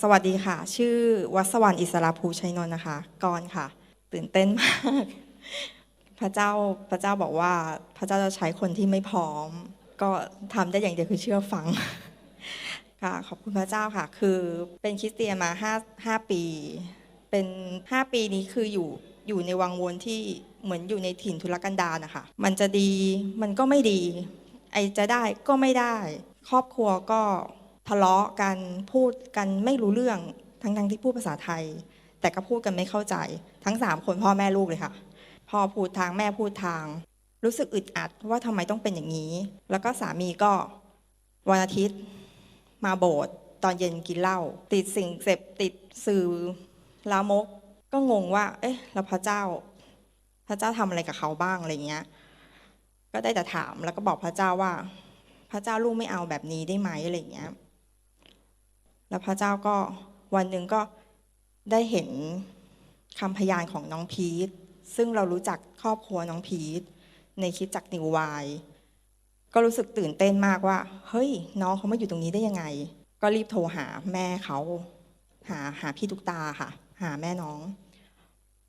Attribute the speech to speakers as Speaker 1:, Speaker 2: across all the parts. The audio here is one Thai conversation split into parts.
Speaker 1: สวัสดีค่ะ ชื่อวัสวรรณอิสระภูชัยนนท์นะคะกรค่ะ ตื่นเต้นมาก พระเจ้าพระเจ้าบอกว่าพระเจ้าจะใช้คนที่ไม่พร้อม ก็ทำได้อย่างเดียวคือเชื่อฟังค่ะขอบคุณพระเจ้าค่ะ คือเป็นคริสเตียนมาห้าห้าปี เป็นห้าปีนี้คืออยู่อยู่ในวังวนที่เหมือนอยู่ในถิ่นทุรกันดารนะคะ มันจะดีมันก็ไม่ดี ไอจะได้ก็ไม่ได้ ครอบครัวก็ ทะเลาะกันพูดกันไม่รู้เรื่องทั้งทั้งๆที่พูดภาษาไทย แต่ก็พูดกันไม่เข้าใจ ทั้งสามคนพ่อแม่ลูกเลยค่ะพ่อพูดทางแม่พูดทาง รู้สึกอึดอัดว่าทำไมต้องเป็นอย่างนี้ แล้วก็สามีก็วันอาทิตย์ มาโบสถ์ตอนเย็นกินเหล้าติดสิ่งเสพติดสื่อลามก ก็งงว่า เอ๊ะแล้วพระเจ้า พระเจ้าทำอะไรกับเขาบ้างอะไรเงี้ย ก็ได้แต่ถามแล้วก็บอกพระเจ้าว่า พระเจ้าลูกไม่เอาแบบนี้ได้ไหมอะไรเงี้ย แล้วพระเจ้าก็วันหนึ่งก็ได้เห็นคำพยานของน้องพีทซึ่งเรารู้จักครอบครัวน้องพีทในคิดจักนิววายก็รู้สึกตื่นเต้นมากว่า เฮ้ย น้องเขามาอยู่ตรงนี้ได้ยังไง ก็รีบโทรหาแม่เขา หาหาพี่ตุกตาค่ะ หาแม่น้อง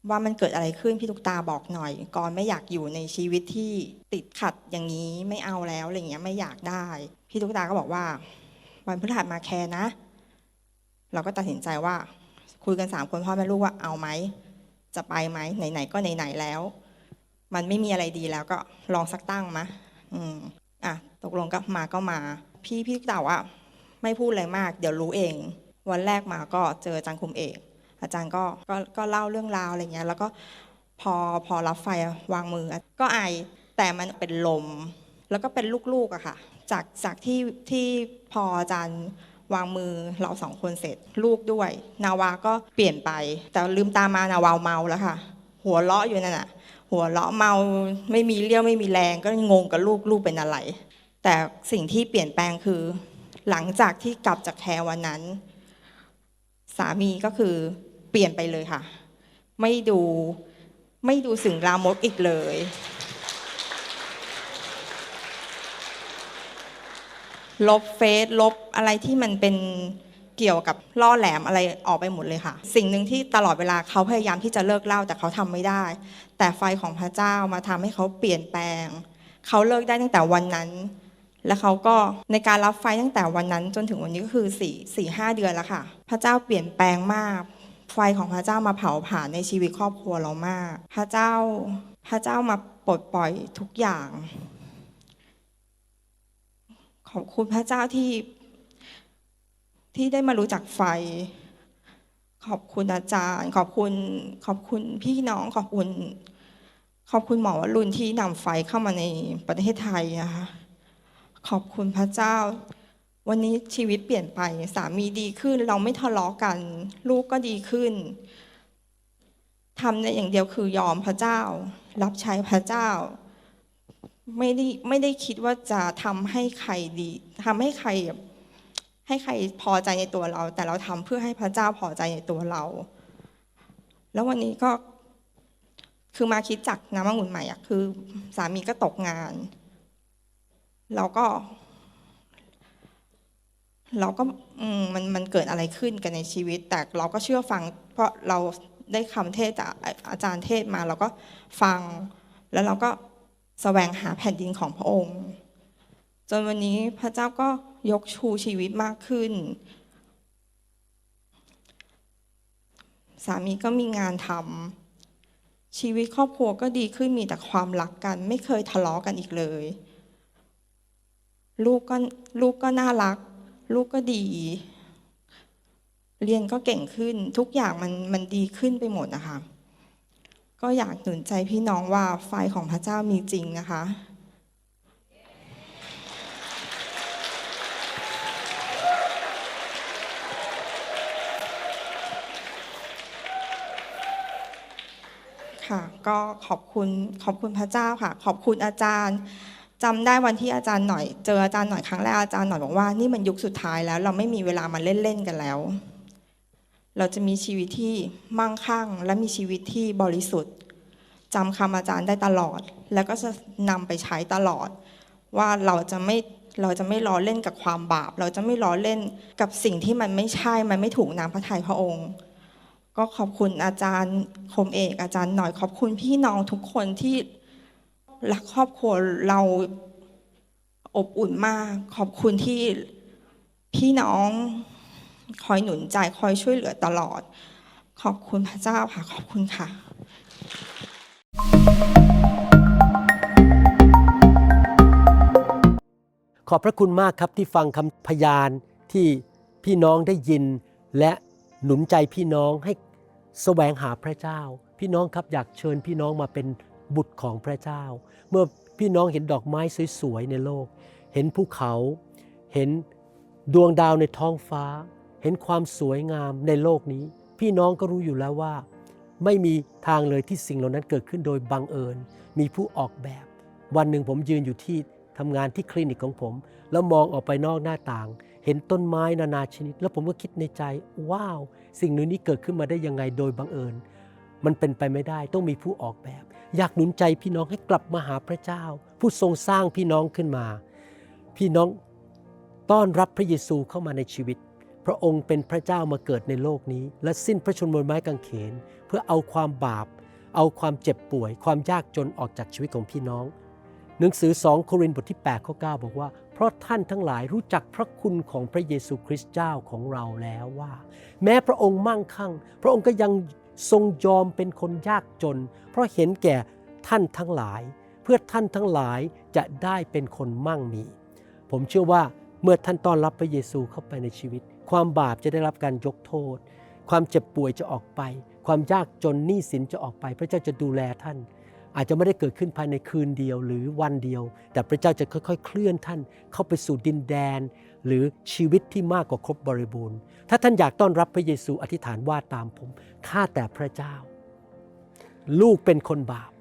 Speaker 1: ว่ามันเกิดอะไรขึ้นพี่ตุกตาบอกหน่อยก่อนไม่อยากอยู่ในชีวิตที่ติดขัดอย่างนี้ไม่เอาแล้วอะไรเงี้ยไม่อยากได้ พี่ตุกตาก็บอกว่า วันพฤหัสมาแคร์นะ เราก็ตัดสินใจว่าคุยกันสามคนพ่อแม่ลูกว่าเอาไหม จะไปไหมไหนๆก็ไหนๆแล้ว มันไม่มีอะไรดีแล้วก็ลองสักตั้งมะอืมอะตกลงก็มาก็มา พี่พี่เต่าอะไม่พูดอะไรมาก เดี๋ยวรู้เอง วันแรกมาก็เจออาจารย์คุมเอก อาจารย์ก็ก็ก็เล่าเรื่องราวอะไรเงี้ย แล้วก็พอพอรับไฟวางมือ ก็ไอแต่มันเป็นลม แล้วก็เป็นลูกๆอะค่ะ จากจากที่ที่พออาจารย์ วางมือเราสองคนเสร็จ ลูกด้วย นาวาก็เปลี่ยนไป แต่ลืมตามานาวาเมาแล้วค่ะ หัวเราะอยู่นั่นน่ะ หัวเราะเมาไม่มีเรี่ยวไม่มีแรงก็งงกับลูกลูกเป็นอะไร แต่สิ่งที่เปลี่ยนแปลงคือ หลังจากที่กลับจากแคร์วันนั้น สามีก็คือเปลี่ยนไปเลยค่ะ ไม่ดูไม่ดูสิ่งลามกอีกเลย ลบเฟซลบอะไรที่มันเป็นเกี่ยวกับล่อแหลมอะไรออกไปหมดเลยค่ะ สิ่งหนึ่งที่ตลอดเวลาเขาพยายามที่จะเลิกเล่าแต่เขาทำไม่ได้ แต่ไฟของพระเจ้ามาทำให้เขาเปลี่ยนแปลง เขาเลิกได้ตั้งแต่วันนั้น แล้วเขาก็ในการรับไฟตั้งแต่วันนั้นจนถึงวันนี้ก็คือสี่สี่ห้าเดือนแล้วค่ะ พระเจ้าเปลี่ยนแปลงมาก ไฟของพระเจ้ามาเผาผลาญในชีวิตครอบครัวเรามาก พระเจ้าพระเจ้ามาปลดปล่อยทุกอย่าง ขอบคุณพระเจ้าที่ที่ได้มารู้จักไฟ ขอบคุณอาจารย์ ขอบคุณขอบคุณพี่น้องขอบคุณขอบคุณหมอวรุณที่นำไฟเข้ามาในประเทศไทยนะคะขอบคุณพระเจ้า วันนี้ชีวิตเปลี่ยนไปสามีดีขึ้น เราไม่ทะเลาะกัน ลูกก็ดีขึ้นทำในอย่างเดียวคือยอมพระเจ้า รับใช้พระเจ้า ไม่ได้ไม่ได้คิดว่าจะทำให้ใครดีทำให้ใคร ให้ใครพอใจในตัวเรา แต่เราทำเพื่อให้พระเจ้าพอใจในตัวเรา แล้ววันนี้ก็คือมาคิดจากน้ำองุ่นใหม่อะคือ สามีก็ตกงาน เราก็ เราก็มมันมันเกิดอะไรขึ้นกันในชีวิต แต่เราก็เชื่อฟัง เพราะเราได้คำเทศจากอาจารย์เทศมา เราก็ฟังแล้วเราก็ แสวงหาแผ่นดินของพระองค์ จนวันนี้พระเจ้าก็ยกชูชีวิตมากขึ้น สามีก็มีงานทำชีวิตครอบครัวก็ดีขึ้นมีแต่ความรักกัน ไม่เคยทะเลาะกันอีกเลย ลูกก็ลูกก็น่ารัก ลูกก็ดี เรียนก็เก่งขึ้น ทุกอย่างมันมันดีขึ้นไปหมดนะคะ ก็อยากหนุนใจพี่น้องว่าไฟของพระเจ้ามีจริงนะคะ ค่ะ ก็ขอบคุณขอบคุณพระเจ้าค่ะ ขอบคุณอาจารย์จำได้วันที่อาจารย์หน่อย เจออาจารย์หน่อยครั้งแรกอาจารย์หน่อยบอกว่านี่มันยุคสุดท้ายแล้ว เราไม่มีเวลามาเล่นๆกันแล้ว เราจะมีชีวิตที่มั่งคั่ง และมีชีวิตที่บริสุทธิ์จำคำอาจารย์ได้ตลอด แล้วก็จะนำไปใช้ตลอด ว่าเราจะไม่เราจะไม่ล้อเล่นกับความบาป เราจะไม่ล้อเล่นกับสิ่งที่มันไม่ใช่มันไม่ถูกน้ำพระทัยพระองค์ ก็ขอบคุณอาจารย์คมเอกอาจารย์หน่อยขอบคุณพี่น้องทุกคนที่รักครอบครัวเราอบอุ่นมาก ขอบคุณที่พี่น้อง คอยหนุนใจคอยช่วยเหลือตลอด ขอบคุณพระเจ้าค่ะ ขอบคุณค่ะ
Speaker 2: ขอบพระคุณมากครับที่ฟังคำพยานที่พี่น้องได้ยิน และหนุนใจพี่น้องให้แสวงหาพระเจ้า พี่น้องครับอยากเชิญพี่น้องมาเป็นบุตรของพระเจ้า เมื่อพี่น้องเห็นดอกไม้สวยๆในโลก เห็นภูเขา เห็นดวงดาวในท้องฟ้า เห็นความสวยงามในโลกนี้ พี่น้องก็รู้อยู่แล้วว่า ไม่มีทางเลยที่สิ่งเหล่านั้นเกิดขึ้นโดยบังเอิญ มีผู้ออกแบบ วันหนึ่งผมยืนอยู่ที่ทำงานที่คลินิกของผม แล้วมองออกไปนอกหน้าต่าง เห็นต้นไม้นานาชนิด แล้วผมก็คิดในใจ ว้าว สิ่งเหล่านี้เกิดขึ้นมาได้ยังไงโดยบังเอิญ มันเป็นไปไม่ได้ต้องมีผู้ออกแบบ อยากหนุนใจพี่น้องให้กลับมาหาพระเจ้า ผู้ทรงสร้างพี่น้องขึ้นมา พี่น้องต้อนรับพระเยซูเข้ามาในชีวิต พระองค์เป็นพระเจ้ามาเกิดในโลกนี้ และสิ้นพระชนม์บนไม้กางเขน เพื่อเอาความบาป เอาความเจ็บป่วย ความยากจนออกจากชีวิตของพี่น้อง หนังสือ 2 โครินธ์บทที่8ข้อ9บอกว่า เพราะท่านทั้งหลายรู้จักพระคุณของพระเยซูคริสต์เจ้าของเราแล้วว่า แม้พระองค์มั่งคั่ง พระองค์ก็ยังทรงยอมเป็นคนยากจน เพราะเห็นแก่ท่านทั้งหลาย เพื่อท่านทั้งหลายจะได้เป็นคนมั่งมี ผมเชื่อว่าเมื่อท่านต้อนรับพระเยซูเข้าไปในชีวิต ความบาปจะได้รับการยกโทษ ความเจ็บป่วยจะออกไป ความยากจนหนี้สินจะออกไป พระเจ้าจะดูแลท่าน อาจจะไม่ได้เกิดขึ้นภายในคืนเดียวหรือวันเดียว แต่พระเจ้าจะค่อยๆ เคลื่อนท่านเข้าไปสู่ดินแดน หรือชีวิตที่มากกว่าครบบริบูรณ์ ถ้าท่านอยากต้อนรับพระเยซูอธิษฐานว่าตามผมข้าแต่พระเจ้า ลูกเป็นคนบาป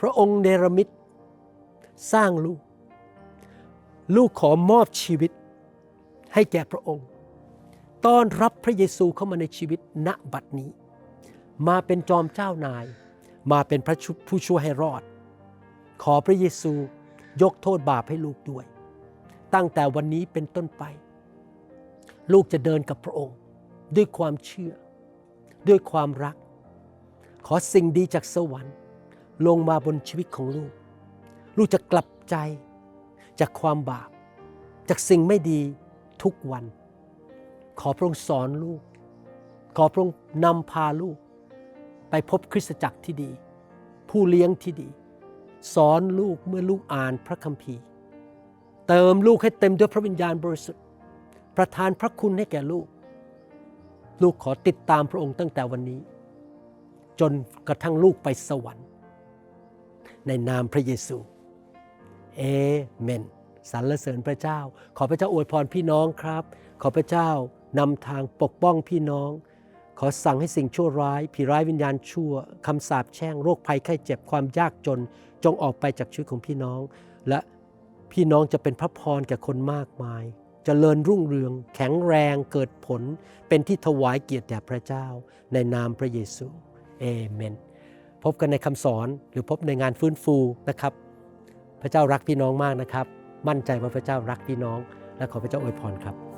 Speaker 2: พระองค์เนรมิตสร้างลูก ลูกขอมอบชีวิตให้แก่พระองค์ ต้อนรับพระเยซูเข้ามาในชีวิตณบัดนี้ มาเป็นจอมเจ้านาย มาเป็นพระผู้ช่วยให้รอด ขอพระเยซูยกโทษบาปให้ลูกด้วย ตั้งแต่วันนี้เป็นต้นไป ลูกจะเดินกับพระองค์ ด้วยความเชื่อ ด้วยความรัก ขอสิ่งดีจากสวรรค์ ลงมาบนชีวิตของลูก ลูกจะกลับใจจากความบาป จากสิ่งไม่ดีทุกวัน ขอพระองค์สอนลูก ขอพระองค์นำพาลูก ไปพบคริสตจักรที่ดี ผู้เลี้ยงที่ดี สอนลูกเมื่อลูกอ่านพระคัมภีร์ เติมลูกให้เต็มด้วยพระวิญญาณบริสุทธิ์ ประทานพระคุณให้แก่ลูก ลูกขอติดตามพระองค์ตั้งแต่วันนี้ จนกระทั่งลูกไปสวรรค์ ในนามพระเยซูเอเมนสรรเสริญพระเจ้า ขอพระเจ้าอวยพรพี่น้องครับ ขอพระเจ้า นำทางปกป้องพี่น้อง ขอสั่งให้สิ่งชั่วร้าย ผีร้ายวิญญาณชั่วคำสาปแช่งโรคภัยไข้เจ็บความยากจน จงออกไปจากชีวิตของพี่น้อง และพี่น้องจะเป็นพระพรแก่คนมากมายจเจริญรุ่งเรือง แข็งแรงเกิดผล เป็นที่ถวายเกียรติแด่พระเจ้า ในนามพระเยซูเอเมน พบกันในคำสอนหรือพบในงานฟื้นฟูนะครับ พระเจ้ารักพี่น้องมากนะครับ มั่นใจว่าพระเจ้ารักพี่น้อง และขอพระเจ้าอวยพรครับ